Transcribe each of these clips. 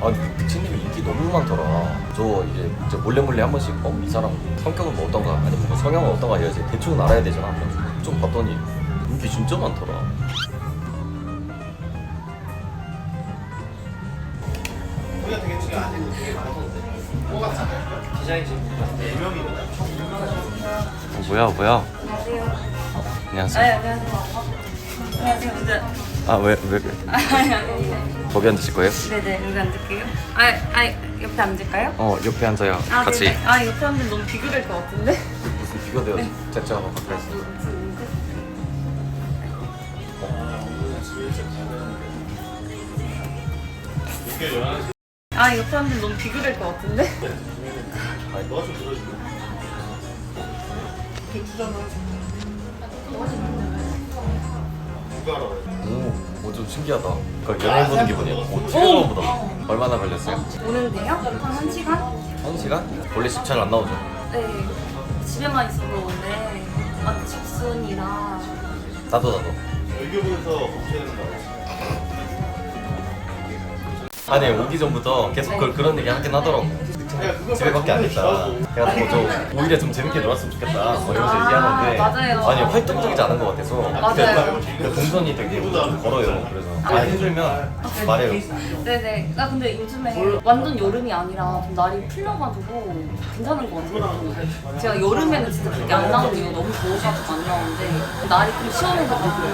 아니 부친님이 인기 너무 많더라. 저 이제 이제 몰래 몰래 한 번씩 어 이 사람 성격은 뭐 어떤가 아니면 뭐 성향은 어떤가 이제 대충 알아야 되잖아. 좀 봤더니 인기 진짜 많더라. 어, 뭐야 뭐야? 안녕하세요. 네, 안녕하세요. 안녕하세요. 먼저. 아왜 왜 아니, 아니. 거기 앉으실 거예요? 네네, 여기 앉을게요. 아, 아, 옆에 앉을까요? 어 옆에 앉아요. 아, 같이. 네네. 아, 옆에 앉으면 너무 비교될 것 같은데? 무슨 비교돼요? 제가 제가 더 가까이 있어. 아, 옆에 앉으면 너무 비교될 것 같은데? 아니 너가 좀 들어줘. 오, 오, 좀 신기하다. 그러니까 연예인 보는 기분이야. 오, TV만 보다. 얼마나 걸렸어요? 오는데요? 한 1시간? 한 시간? 원래 집 잘 안 나오죠? 네. 집에만 있어도 오는데, 아, 직순이라. 나도 나도. 아니 오기 전부터 계속 그, 그런 얘기 하긴 하더라고. 집에밖에 안 있다. 그래가지고 좀 오히려 좀 재밌게 놀았으면 좋겠다. 뭐 이러면서 아, 얘기하는데 맞아요. 아니 활동적이지 않은 것 같아서 맞아요. 근데 동선이 되게 좀 걸어요. 그래서 아 힘들면 말해요. 네네. 나 근데 요즘에 완전 여름이 아니라 좀 날이 풀려가지고 괜찮은 것 같아요. 제가 여름에는 진짜 그렇게 안 나오는 이유 너무 더워가지고 안 나오는데 날이 좀 시원해져가지고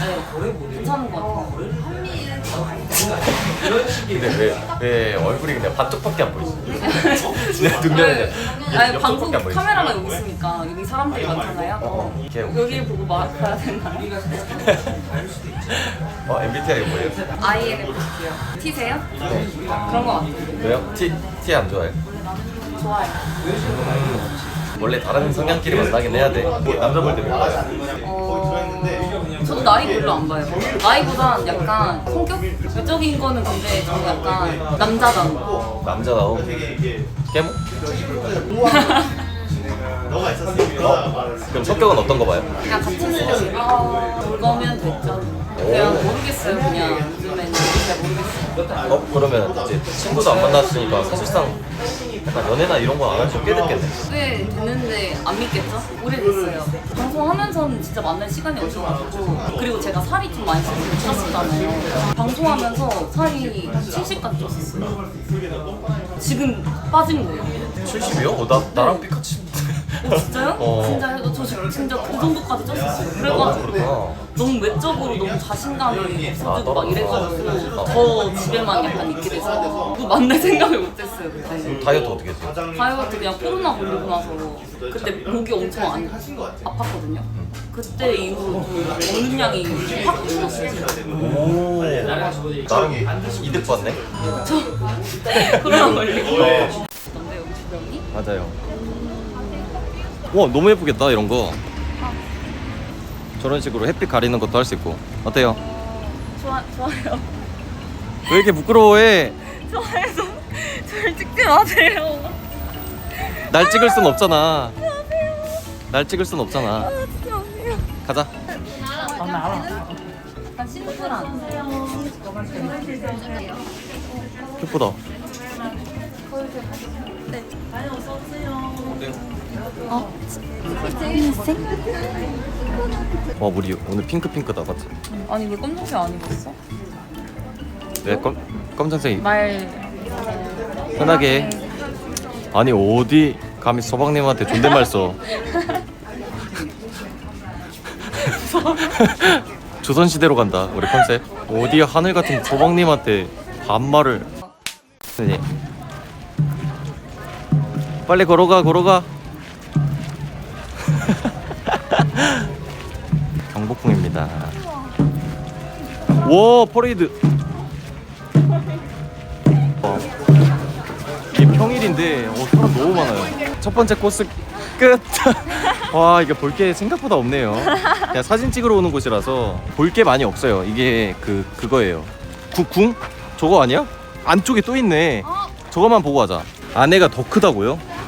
네, 괜찮은 것 같아요. 근데 왜, 왜 얼굴이 그냥 반쪽밖에 안 보이지? 내 눈면은 네. 아니 방송 옆쪽밖에 안 보이지? 카메라가 여기 있으니까 여기 사람들이 많잖아요. 어, 이렇게 여기 보고 말해야 되나요? 어 MBTI 뭐예요? INFP요. T세요? 네. 그런 것 같아요. 왜요? T T 안 좋아해? 좋아요. 원래 다른 성향끼리 만나긴 해야 돼. 뭐 남자분들 몇 봐요? 어, 나이 별로 안 봐요. 나이보단 약간 성격? 외적인 거는 근데 저는 약간 남자다운 거. 남자다워. 깨모? 그럼 성격은 어떤 거 봐요? 그냥 있을 때 아, 그거면 됐죠. 그냥 모르겠어요. 그냥 요즘에는 잘 모르겠어요. 어 그러면 이제 친구도 안 만났으니까 사실상 약간 연애나 이런 거안한 지꽤 됐겠네. 꽤 됐는데 안 믿겠죠? 오래됐어요. 방송하면서는 진짜 만날 시간이 없어가지고 그리고 제가 살이 좀 많이 쪘었잖아요. 방송하면서 살이 70까지 쪘었어요. 지금 빠진 거예요. 70이요? 어, 나 나랑 피카치. 어, 진짜요? 어. 진짜요? 저 지금 진짜 그 정도까지 쪘었어요. 아, 그래가지고 그렇구나. 너무 외적으로 너무 자신감이 없어지고 막 떨어져. 이래가지고 더 집에만 약간 있게 돼서 또 만날 생각을 못했어요 그때. 다이어트 어떻게 했어요? 다이어트 그냥 코로나 걸리고 나서 그때 목이 엄청 안 아팠거든요. 그때 이후로 좀 먹는 양이 확 줄었어요. 진짜. 오. 나름 이득 봤네. 저 코로나 걸리고. 주변이? 맞아요. 와 너무 예쁘겠다 이런 거. 저런 식으로 햇빛 가리는 것도 할 수 있고 어때요? 좋아 좋아요. 왜 이렇게 부끄러워해? 좋아요. 저, 저를 찍지 마세요. 날 찍을 순 없잖아. 날 찍을 순 없잖아. 찍지 마세요. 가자. 약간 심플한. 예쁘다. 어? 흰색? 와 우리 오늘 핑크 핑크다 맞지? 아니 왜 검정색 안 입었어? 왜 검, 검정색 말 편하게 아니 어디 감히 서방님한테 존댓말 써 조선시대로 간다 우리 컨셉 어디 하늘 같은 서방님한테 반말을 네. 빨리 걸어가 걸어가 경복궁입니다 와 퍼레이드 와. 이게 평일인데 어, 사람 너무 많아요. 첫 번째 코스 끝. 와 이게 볼 게 생각보다 없네요. 그냥 사진 찍으러 오는 곳이라서 볼 게 많이 없어요. 이게 그 그거예요. 국궁? 저거 아니야? 안쪽에 또 있네. 저거만 보고 하자. 안에가 더 크다고요?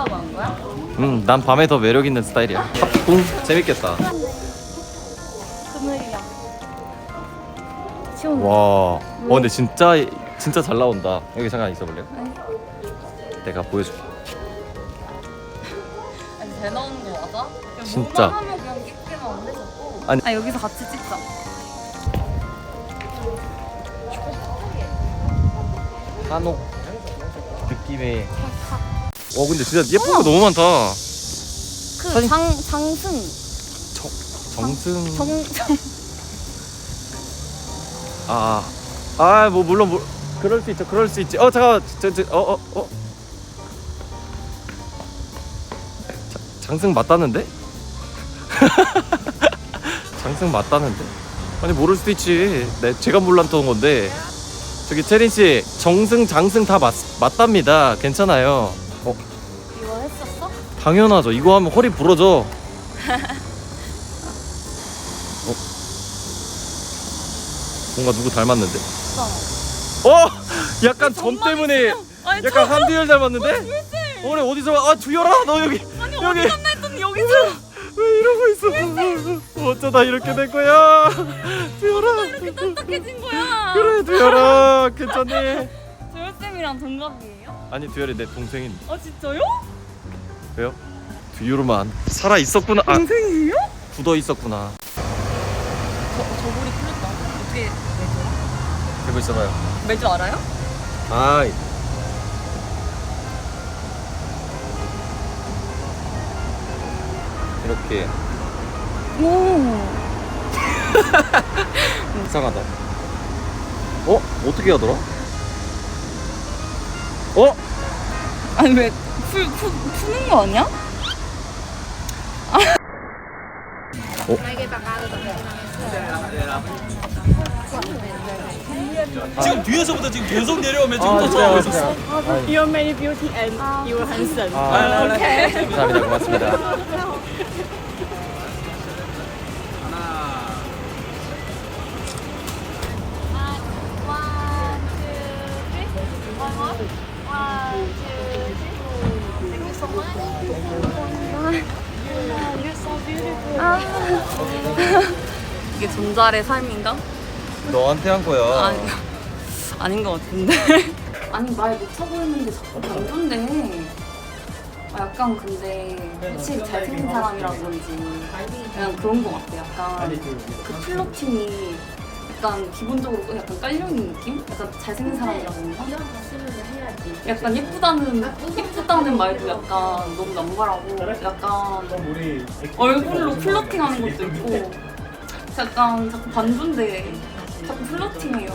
예쁘다고 한 거야? 음, 난 밤에 더 매력 있는 스타일이야. 팝cung 재밌겠다. 그늘이야. 시원해. 와, 와 근데 진짜 진짜 잘 나온다. 여기 잠깐 있어볼래요? 네. 내가 보여줄게. 아니 잘 나오는 거 맞아? 그냥 진짜. 뭐만 하면 그냥 예쁘게만 안 되셨고. 아니. 아 여기서 같이 찍자. 한옥 느낌의. 와 근데 진짜 예쁜 거 너무 많다. 그 사진- 장 장승 정 정승. 정 정. 아, 아, 뭐 물론 뭐 그럴 수 있죠. 그럴 수 있지. 어, 잠깐, 저, 저, 어, 어, 어. 자, 장승 맞다는데? 장승 맞다는데? 아니 모를 수도 있지. 내 제가 몰랐던 건데. 저기 채린 씨, 정승, 장승 다 맞, 맞답니다. 괜찮아요. 어? 당연하죠. 이거 하면 허리 부러져. 어? 뭔가 누구 닮았는데? 진짜. 어! 약간 점 정말 때문에 있어. 아니 약간 한두열 닮았는데? 오늘 어디서 아 두열아 너 여기 아니 여기 어디 갔나 했더니 여기서 왜 이러고 있어? 어쩌다 이렇게 된 거야? 두열아 이렇게 딱딱해진 거야. 그래 두열아 괜찮니? 조열 쌤이랑 동갑이에요? 아니 두열이 내 동생인 아 진짜요? 왜요? 두열만 살아 있었구나 아 동생이에요? 굳어 있었구나 저 저골이 풀렸다. 어떻게 매죠? 되고 있어봐요 매주 알아요? 아이 이렇게 오. 이상하다. 어? 어떻게 하더라? 어? 아니 왜 풀 푸, 푸는 거 아니야? 지금 뒤에서부터 지금 계속 내려오면 지금 아, 또 저하고 있었어. You're many beauty and you're handsome. 아, 감사합니다. 고맙습니다. 이게 존잘의 삶인가? 너한테 한 거야. 아니, 아닌 것 같은데. 아니 말 못하고 있는데 자꾸 반존대. 아, 약간 근데 확실히 잘생긴 사람이라 그런지 그냥 그런 것 같아. 약간 그 플러팅이 약간 기본적으로 약간 깔려있는 느낌? 약간 잘생긴 사람이라 그런가? 약간 예쁘다는 예쁘다는 말도 약간 너무 남발하고 약간 얼굴로 플러팅하는 것도 있고 약간 자꾸 반존대 자꾸 플러팅해요.